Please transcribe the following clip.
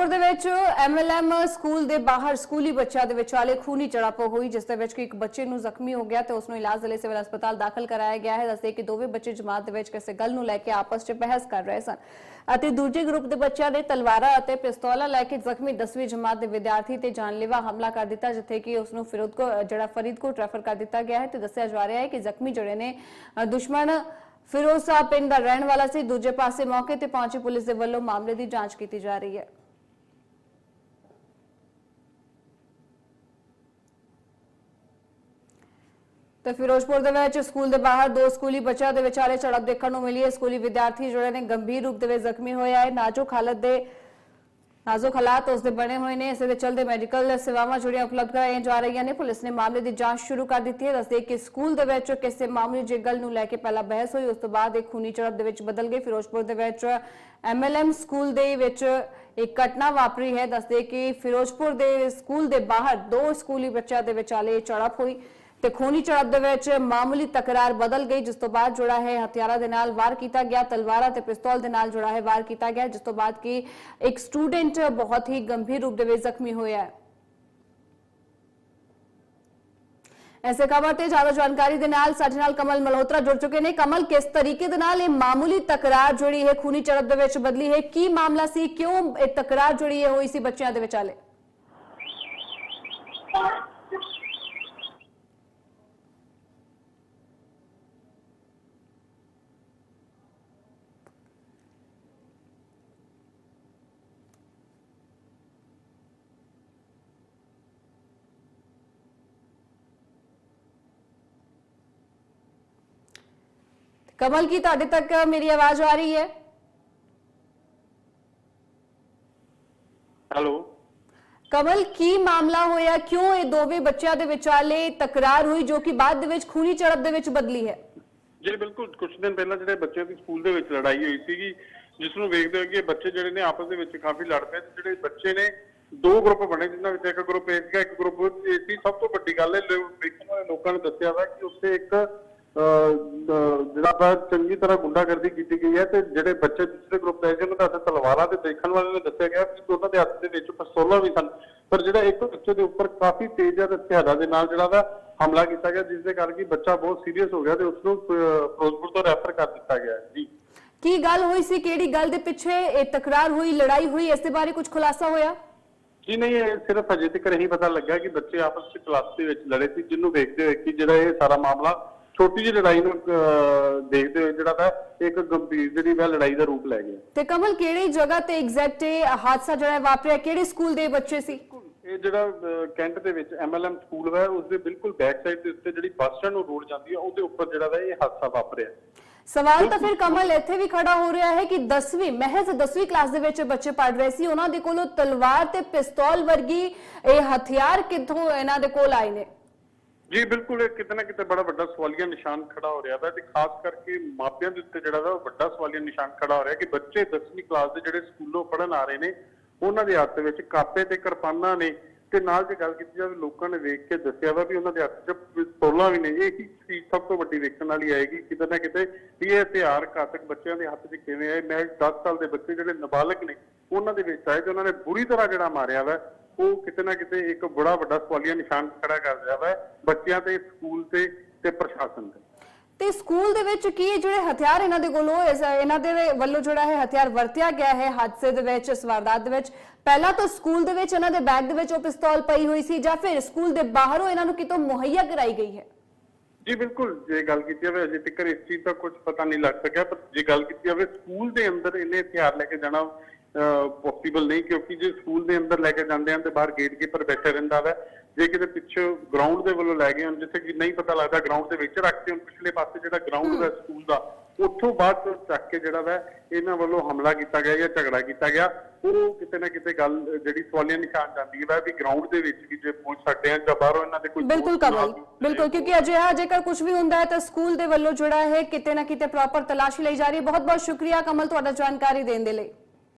ਫਿਰੋਜ਼ਪੁਰ ਦੇ ਵਿੱਚ MLM school ਦੇ ਬਾਹਰ ਸਕੂਲੀ ਬੱਚਿਆਂ ਦੇ ਵਿਚਾਲੇ ਖੂਨੀ ਝੜਪ ਹੋਈ, ਜਿਸ ਦੇ ਵਿੱਚ ਇੱਕ ਬੱਚੇ ਨੂੰ ਜ਼ਖਮੀ ਹੋ ਗਿਆ ਤੇ ਉਸ ਨੂੰ ਇਲਾਜ ਲਈ ਸਿਵਲ ਹਸਪਤਾਲ ਦਾਖਲ ਕਰਾਇਆ ਗਿਆ ਹੈ। ਦੱਸਦੇ ਕਿ ਦੋਵੇਂ ਬੱਚੇ ਜਮਾਤ ਦੇ ਵਿੱਚ ਕਿਸੇ ਗੱਲ ਨੂੰ ਲੈ ਕੇ ਆਪਸ 'ਚ ਬਹਿਸ ਕਰ ਰਹੇ ਸਨ ਅਤੇ ਦੂਜੇ ਗਰੁੱਪ ਦੇ ਬੱਚਿਆਂ ਨੇ ਤਲਵਾਰਾਂ ਅਤੇ ਪਿਸਤੌਲਾਂ ਲੈ ਕੇ ਜ਼ਖਮੀ 10ਵੀਂ ਜਮਾਤ ਦੇ ਵਿਦਿਆਰਥੀ ਤੇ ਜਾਨਲੇਵਾ ਹਮਲਾ ਕਰ ਦਿੱਤਾ, ਜਿੱਥੇ ਕਿ ਉਸ ਨੂੰ ਫਿਰੋਜ਼ਕੋ ਜਿਹੜਾ ਫਰੀਦਕੋਟ ਰੈਫਰ ਕਰ ਦਿੱਤਾ ਗਿਆ ਹੈ ਤੇ ਦੱਸਿਆ ਜਾ ਰਿਹਾ ਹੈ ਕਿ ਜ਼ਖਮੀ ਜਿਹੜੇ ਨੇ ਦੁਸ਼ਮਣ ਫਿਰੋਜ਼ਾ ਪਿੰਡ ਦਾ ਰਹਿਣ ਵਾਲਾ ਸੀ। ਦੂਜੇ ਪਾਸੇ ਮੌਕੇ ਤੇ ਪਹੁੰਚੀ ਪੁਲਿਸ ਦੇ ਵੱਲੋਂ ਮਾਮਲੇ ਦੀ ਜਾਂਚ ਕੀਤੀ ਜਾ ਰਹੀ ਹੈ। ਤੇ ਫਿਰੋਜ਼ਪੁਰ ਦੇ ਵਿੱਚ ਸਕੂਲ ਦੇ ਬਾਹਰ ਦੋ ਸਕੂਲੀ ਬੱਚਿਆਂ ਦੇ ਵਿਚਾਲੇ ਝੜਪ ਦੇਖਣ ਨੂੰ ਮਿਲੀ ਹੈ। ਸਕੂਲੀ ਵਿਦਿਆਰਥੀ ਜਿਹੜੇ ਨੇ ਗੰਭੀਰ ਰੂਪ ਦੇ ਵਿੱਚ ਜ਼ਖਮੀ ਹੋਇਆ ਹੈ ਨਾਜ਼ੁਕ ਹਾਲਤ ਦੇ ਨਾਜ਼ੁਕ ਹਾਲਾਤ ਉਸ ਦੇ ਬਣੇ ਹੋਏ ਨੇ। ਇਸੇ ਦੇ ਚਲਦੇ ਮੈਡੀਕਲ ਸੇਵਾਵਾਂ ਜਿਹੜੀਆਂ ਉਪਲਬਧ ਕਰਾਈਆਂ ਜਾ ਰਹੀਆਂ ਨੇ। ਪੁਲਿਸ ਨੇ ਮਾਮਲੇ ਦੀ ਜਾਂਚ ਸ਼ੁਰੂ ਕਰ ਦਿੱਤੀ ਹੈ। ਦੱਸਦੇ ਕਿ ਸਕੂਲ ਦੇ ਵਿੱਚ ਕਿਸੇ ਮਾਮਲੇ ਜੇ ਗੱਲ ਨੂੰ ਲੈ ਕੇ ਪਹਿਲਾਂ ਬਹਿਸ ਹੋਈ। ਉਸ ਤੋਂ ਬਾਅਦ ਇਹ ਖੂਨੀ ਝੜਪ ਦੇ ਵਿੱਚ ਬਦਲ ਗਈ ਫਿਰੋਜ਼ਪੁਰ ਦੇ ਵਿੱਚ ਐਮਐਲਐਮ ਸਕੂਲ ਦੇ ਵਿੱਚ ਇੱਕ ਘਟਨਾ ਵਾਪਰੀ ਹੈ। ਦੱਸਦੇ ਕਿ ਫਿਰੋਜ਼ਪੁਰ ਦੇ ਸਕੂਲ ਦੇ ਬਾਹਰ ਦੋ ਸਕੂਲੀ ਬੱਚਿਆਂ ਦੇ ਵਿਚਾਲੇ ਝੜਪ ਹੋਈ। ਤੇ ਖੂਨੀ ਝੜਪ ਦੇ ਵਿੱਚ ਮਾਮੂਲੀ ਤਕਰਾਰ ਬਦਲ ਗਈ, ਜਿਸ ਤੋਂ ਬਾਅਦ ਜਿਹੜਾ ਹੈ ਹਥਿਆਰਾਂ ਦੇ ਨਾਲ ਵਾਰ ਕੀਤਾ ਗਿਆ, ਤਲਵਾਰਾਂ ਤੇ ਪਿਸਤੌਲ ਦੇ ਨਾਲ ਜਿਹੜਾ ਹੈ ਵਾਰ ਕੀਤਾ ਗਿਆ, ਜਿਸ ਤੋਂ ਬਾਅਦ ਕਿ ਇੱਕ ਸਟੂਡੈਂਟ ਬਹੁਤ ਹੀ ਗੰਭੀਰ ਰੂਪ ਦੇ ਵਿੱਚ ਜ਼ਖਮੀ ਹੋਇਆ ਹੈ। ਐਸੇ ਖਬਰ ਤੇ ਜ਼ਿਆਦਾ ਜਾਣਕਾਰੀ ਦੇ ਨਾਲ ਸਾਡੇ ਨਾਲ ਕਮਲ ਮਲਹੋਤਰਾ ਜੁੜ ਚੁੱਕੇ ਨੇ। ਕਮਲ, ਕਿਸ ਤਰੀਕੇ ਦੇ ਨਾਲ ਇਹ ਮਾਮੂਲੀ ਤਕਰਾਰ ਜਿਹੜੀ ਹੈ ਖੂਨੀ ਝੜਪ ਦੇ ਵਿੱਚ ਬਦਲੀ ਹੈ, ਕੀ ਮਾਮਲਾ ਸੀ, ਕਿਉਂ ਇਹ ਤਕਰਾਰ ਜਿਹੜੀ ਹੈ ਹੋਈ ਸੀ ਬੱਚਿਆਂ ਦੇ ਵਿਚਾਲੇ? ਕਮਲ ਕੀ ਤੁਹਾਡੇ ਤੱਕ ਮੇਰੀ ਆਵਾਜ਼ ਆ ਰਹੀ ਹੈ? ਹੈਲੋ। ਕਮਲ ਕੀ ਮਾਮਲਾ ਹੋਇਆ? ਕਿਉਂ ਇਹ ਦੋਵੇਂ ਬੱਚਿਆਂ ਦੇ ਵਿਚਾਲੇ ਤਕਰਾਰ ਹੋਈ ਜੋ ਕਿ ਬਾਅਦ ਦੇ ਵਿੱਚ ਖੂਨੀ ਝੜਪ ਦੇ ਵਿੱਚ ਬਦਲੀ ਹੈ? ਜੀ ਬਿਲਕੁਲ। ਕੁਝ ਦਿਨ ਪਹਿਲਾਂ ਜਿਹੜੇ ਬੱਚਿਆਂ ਦੀ ਸਕੂਲ ਦੇ ਵਿੱਚ ਲੜਾਈ ਹੋਈ ਸੀਗੀ ਜਿਸ ਨੂੰ ਵੇਖਦੇ ਹੋਏ ਕਿ ਬੱਚੇ ਜਿਹੜੇ ਨੇ ਆਪਸ ਦੇ ਵਿੱਚ ਕਾਫੀ ਲੜ ਪਏ ਤੇ ਜਿਹੜੇ ਬੱਚੇ ਨੇ ਦੋ ਗਰੁੱਪ ਬਣੇ ਜਿਨ੍ਹਾਂ ਵਿੱਚ ਇੱਕ ਗਰੁੱਪ ਏ ਸੀਗਾ ਇੱਕ ਗਰੁੱਪ ਸੀ। ਸਭ ਤੋਂ ਵੱਡੀ ਗੱਲ ਹੈ ਲੋ- ਵੇਖਣ ਵਾਲੇ ਲੋਕਾਂ ਨੇ ਦੱਸਿਆ ਵਾ ਕਿ ਉੱਥੇ ਇੱਕ ਜਿਹੜਾ ਵਾ ਚੰਗੀ ਤਰ੍ਹਾਂ ਗੁੰਡਾਗਰਦੀ ਕੀਤੀ ਗਈ ਹੈ ਤੇ ਜਿਹੜੇ ਬੱਚੇ ਦੂਸਰੇ ਗਰੁੱਪ ਦੇ ਸੀ ਉਹਨਾਂ ਦੇ ਤਲਵਾਰਾਂ ਤੇ ਦੇਖਣ ਵਾਲੇ ਨੇ ਦੱਸਿਆ ਗਿਆ ਕਿ ਉਹਨਾਂ ਦੇ ਹੱਥ ਦੇ ਵਿੱਚ ਪਿਸਤੌਲਾਂ ਵੀ ਸਨ। ਪਰ ਜਿਹੜਾ ਇੱਕ ਬੱਚੇ ਦੇ ਉੱਪਰ ਕਾਫੀ ਤੇਜ਼ ਅਤੇ ਹਥਿਆਰਾਂ ਦੇ ਨਾਲ ਜਿਹੜਾ ਵਾ ਹਮਲਾ ਕੀਤਾ ਗਿਆ ਜਿਸ ਦੇ ਕਰਕੇ ਬੱਚਾ ਬਹੁਤ ਸੀਰੀਅਸ ਹੋ ਗਿਆ ਤੇ ਉਸ ਨੂੰ ਫਿਰੋਜ਼ਪੁਰ ਤੋਂ ਰੈਫਰ ਕਰ ਦਿੱਤਾ ਗਿਆ। ਜੀ। ਕੀ ਗੱਲ ਹੋਈ ਸੀ? ਕਿਹੜੀ ਗੱਲ ਦੇ ਪਿੱਛੇ ਇਹ ਤਕਰਾਰ ਹੋਈ ਲੜਾਈ ਹੋਈ? ਇਸ ਦੇ ਬਾਰੇ ਕੁਝ ਖੁਲਾਸਾ ਹੋਇਆ? ਜੀ ਨਹੀਂ ਇਹ ਸਿਰਫ ਅਜੇ ਤੱਕ ਨਹੀਂ ਪਤਾ ਲੱਗਾ ਕਿ ਬੱਚੇ ਆਪਸ ਵਿੱਚ ਕਲਾਸ ਦੇ ਵਿੱਚ ਲੜੇ ਸੀ ਜਿਹਨੂੰ ਵੇਖਦੇ ਹੋਏ ਕਿ ਜਿਹੜਾ ਇਹ ਸਾਰਾ ਮਾਮਲਾ ਛੋਟੀ ਜਿਹੀ ਲੜਾਈ ਨੂੰ ਅਹ, ਦੇਖਦੇ ਹੋਏ ਜਿਹੜਾ ਵਾ ਇੱਕ ਗੰਭੀਰ ਜਿਹੜੀ ਵਾ ਲੜਾਈ ਦਾ ਰੂਪ ਲੈ ਗਿਆ ਤੇ ਕਮਲ ਕਿਹੜੀ ਜਗ੍ਹਾ ਤੇ ਐਗਜ਼ੈਕਟ ਇਹ ਹਾਦਸਾ ਜਿਹੜਾ ਹੈ ਵਾਪਰਿਆ? ਕਿਹੜੇ ਸਕੂਲ ਦੇ ਬੱਚੇ ਸੀ? ਇਹ ਜਿਹੜਾ ਅਹ, ਕੈਂਟ ਦੇ ਵਿੱਚ ਐਮਐਲਐਮ ਸਕੂਲ ਵਾ ਉਸ ਦੇ ਬਿਲਕੁਲ ਬੈਕ ਸਾਈਡ ਦੇ ਉੱਤੇ ਜਿਹੜੀ ਬੱਸ ਸਟੈਂਡ ਨੂੰ ਰੋਡ ਜਾਂਦੀ ਹੈ ਉਹਦੇ ਉੱਪਰ ਜਿਹੜਾ ਵਾ ਇਹ ਹਾਦਸਾ ਵਾਪਰਿਆ। ਸਵਾਲ ਤਾਂ ਫਿਰ ਕਮਲ ਇੱਥੇ ਵੀ ਖੜਾ ਹੋ ਰਿਹਾ ਹੈ ਕਿ 10ਵੀਂ ਮਹਿਜ਼ 10ਵੀਂ ਕਲਾਸ ਦੇ ਵਿੱਚ ਬੱਚੇ ਪੜ ਰਹੇ ਸੀ। ਉਹਨਾਂ ਦੇ ਕੋਲੋਂ ਤਲਵਾਰ ਤੇ ਪਿਸਤੌਲ ਵਰਗੀ ਇਹ ਹਥਿਆਰ ਕਿੱਥੋਂ ਇਹਨਾਂ ਦੇ ਕੋਲ ਆਏ ਨੇ? ਜੀ, ਬਿਲਕੁਲ, ਇਹ ਕਿਤੇ ਨਾ ਕਿਤੇ ਬੜਾ ਵੱਡਾ ਸਵਾਲੀਆ ਨਿਸ਼ਾਨ ਖੜਾ ਹੋ ਰਿਹਾ ਵਾ ਤੇ ਖਾਸ ਕਰਕੇ ਮਾਪਿਆਂ ਦੇ ਉੱਤੇ ਜਿਹੜਾ ਵਾ ਵੱਡਾ ਸਵਾਲੀਆ ਨਿਸ਼ਾਨ ਖੜਾ ਹੋ ਰਿਹਾ ਕਿ ਬੱਚੇ 10ਵੀਂ ਕਲਾਸ ਦੇ ਜਿਹੜੇ ਸਕੂਲੋਂ ਪੜ੍ਹਨ ਆ ਰਹੇ ਨੇ, ਉਹਨਾਂ ਦੇ ਹੱਥ ਵਿੱਚ ਕਾਪੇ ਤੇ ਕਿਰਪਾਨਾਂ ਨੇ ਤੇ ਨਾਲ ਜੇ ਗੱਲ ਕੀਤੀ ਜਾਵੇ ਲੋਕਾਂ ਨੇ ਵੇਖ ਕੇ ਦੱਸਿਆ ਵਾ ਵੀ ਉਹਨਾਂ ਦੇ ਹੱਥ 'ਚ ਪਿਸਤੌਲਾਂ ਵੀ ਨੇ, ਇਹ ਹੀ ਚੀਜ਼ ਸਭ ਤੋਂ ਵੱਡੀ ਵੇਖਣ ਵਾਲੀ ਆਏਗੀ ਕਿਤੇ ਨਾ ਕਿਤੇ ਵੀ ਇਹ ਹਥਿਆਰ ਘਾਤਕ ਬੱਚਿਆਂ ਦੇ ਹੱਥ 'ਚ ਕਿਵੇਂ ਆਏ। ਮੈਂ 10 ਸਾਲ ਦੇ ਬੱਚੇ ਜਿਹੜੇ ਨਾਬਾਲਗ ਨੇ, ਉਹਨਾਂ ਦੇ ਵਿੱਚ ਆਏ ਤੇ ਉਹਨਾਂ ਨੇ ਬੁਰੀ ਤਰ੍ਹਾਂ ਜਿਹੜਾ ਮਾਰਿਆ ਵਾ ਉਹ ਕਿਤੇ ਨਾ ਕਿਤੇ ਇੱਕ ਬੜਾ ਵੱਡਾ ਸਵਾਲੀਆ ਨਿਸ਼ਾਨ ਖੜਾ ਕਰ ਰਿਹਾ ਵਾ ਬੱਚਿਆਂ ਤੇ ਸਕੂਲ ਤੇ ਤੇ ਪ੍ਰਸ਼ਾਸਨ ਤੇ। ਤੇ ਸਕੂਲ ਦੇ ਵਿੱਚ ਕੀ ਜਿਹੜੇ ਹਥਿਆਰ ਇਹਨਾਂ ਦੇ ਕੋਲੋਂ ਇਹਨਾਂ ਦੇ ਵੱਲੋਂ ਜਿਹੜਾ ਹੈ ਹਥਿਆਰ ਵਰਤਿਆ ਗਿਆ ਹੈ ਹਾਦਸੇ ਦੇ ਵਿੱਚ ਇਸ ਵਾਰਦਾਤ ਦੇ ਵਿੱਚ। ਪਹਿਲਾਂ ਤਾਂ ਸਕੂਲ ਦੇ ਵਿੱਚ ਇਹਨਾਂ ਦੇ ਬੈਗ ਦੇ ਵਿੱਚ ਉਹ ਪਿਸਤੌਲ ਪਈ ਹੋਈ ਸੀ ਜਾਂ ਫਿਰ ਸਕੂਲ ਦੇ ਬਾਹਰੋਂ ਇਹਨਾਂ ਨੂੰ ਕਿਤੋਂ ਮੁਹੱਈਆ ਕਰਾਈ ਗਈ ਹੈ? ਜੀ ਬਿਲਕੁਲ ਜੇ ਗੱਲ ਕੀਤੀ ਜਾਵੇ ਅਜੇ ਤੱਕ ਇਸ ਚੀਜ਼ ਦਾ ਕੁਝ ਪਤਾ ਨਹੀਂ ਲੱਗ ਸਕਿਆ ਪਰ ਜੇ ਗੱਲ ਕੀਤੀ ਜਾਵੇ ਸਕੂਲ ਦੇ ਅੰਦਰ ਇਹਨੇ ਹਥਿਆਰ ਲੈ ਕੇ ਜਾਣਾ ਪੋਸੀਬਲ ਨਹੀਂ ਕਿਉਂਕਿ ਜੇ ਸਕੂਲ ਦੇ ਅੰਦਰ ਲੈ ਕੇ ਜਾਂਦੇ ਹਨ ਤੇ ਬਾਹਰ ਗੇਟਕੀਪਰ ਬੈਠਾ ਰਹਿੰਦਾ ਵਾ ਜੇ ਕਿਤੇ ਪਿੱਛੇ ਗਰਾਊਂਡ ਦੇ ਵੱਲੋਂ ਲੈ ਗਏ ਹਨ ਜਿੱਥੇ ਕਿ ਨਹੀਂ ਪਤਾ ਲੱਗਦਾ ਗਰਾਊਂਡ ਦੇ ਵਿੱਚ ਰੱਖਦੇ ਹਨ ਪਿਛਲੇ ਪਾਸੇ ਜਿਹੜਾ ਗਰਾਊਂਡ ਹੈ। ਸਕੂਲ ਦਾ ਉੱਥੋਂ ਬਾਅਦ ਚੱਕ ਕੇ ਜਿਹੜਾ ਵਾ ਇਹਨਾਂ ਵੱਲੋਂ ਹਮਲਾ ਕੀਤਾ ਗਿਆ ਜਾਂ ਝਗੜਾ ਕੀਤਾ ਗਿਆ ਉਹ ਕਿਤੇ ਨਾ ਕਿਤੇ ਗੱਲ ਜਿਹੜੀ ਸਵਾਲੀਆ ਨਿਸ਼ਾਨ ਜਾਂਦੀ ਹੈ ਵੀ ਗਰਾਊਂਡ ਦੇ ਵਿੱਚ ਵੀ ਜੇ ਪਹੁੰਚ ਸਕਦੇ ਆ ਜਾਂ ਬਾਹਰੋਂ ਇਹਨਾਂ ਦੇ ਕੋਈ ਬਿਲਕੁਲ ਕਮਲ ਬਿਲਕੁਲ ਕਿਉਂਕਿ ਅਜਿਹਾ ਜੇਕਰ ਕੁਝ ਵੀ ਹੁੰਦਾ ਹੈ ਤਾਂ ਸਕੂਲ ਦੇ ਵੱਲੋਂ ਜਿਹੜਾ ਹੈ ਕਿਤੇ ਨਾ ਕਿਤੇ ਪ੍ਰੋਪਰ ਤਲਾਸ਼ੀ ਲਈ ਜਾ ਰਹੀ ਹੈ। ਬਹੁਤ ਬਹੁਤ ਸ਼ੁਕਰੀਆ ਕਮਲ ਤੁਹਾਡਾ ਜਾਣਕਾਰੀ ਦੇਣ ਦੇ ਲਈ।